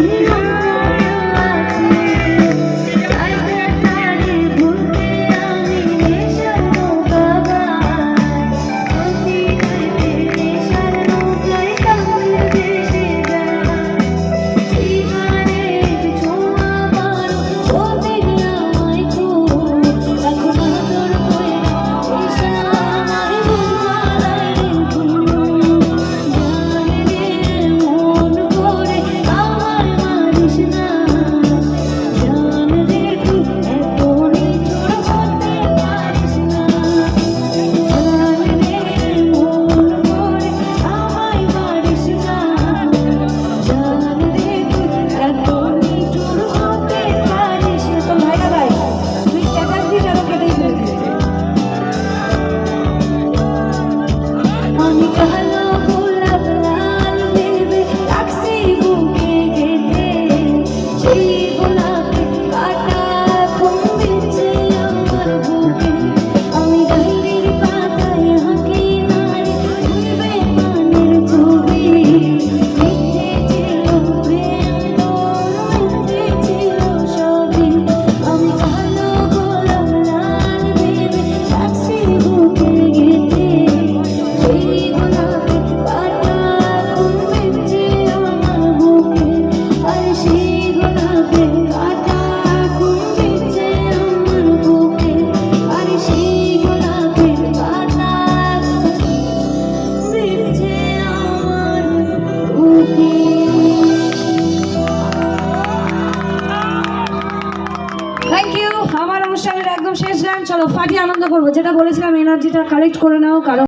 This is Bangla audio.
Yeah. থ্যাংক ইউ আমার অনুষ্ঠানের একদম শেষ গান, চলো ফাটি আনন্দ করব। যেটা বলেছিলাম এনার্জিটা কালেক্ট করে নাও, কারণ